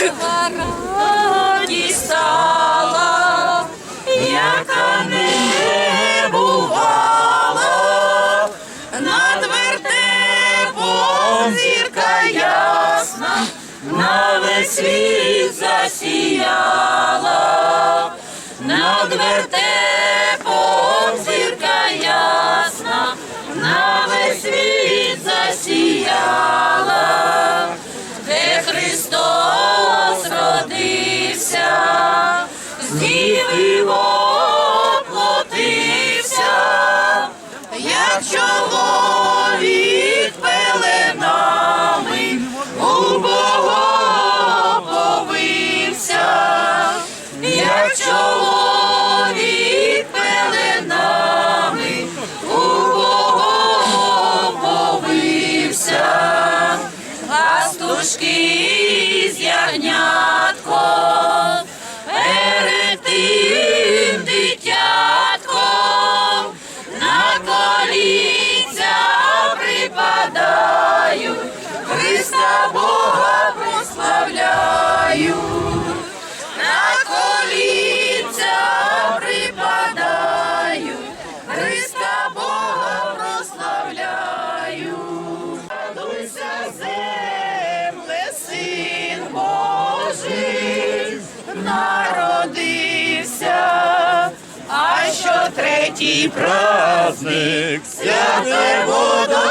Яка радість стала, яка не бувала, над вертепом зірка ясна, на весь світ засіяла, над вертепом зірка ясна, на весь світ засіяла, де Христос Pushkin. Третій праздник, святе водохреща.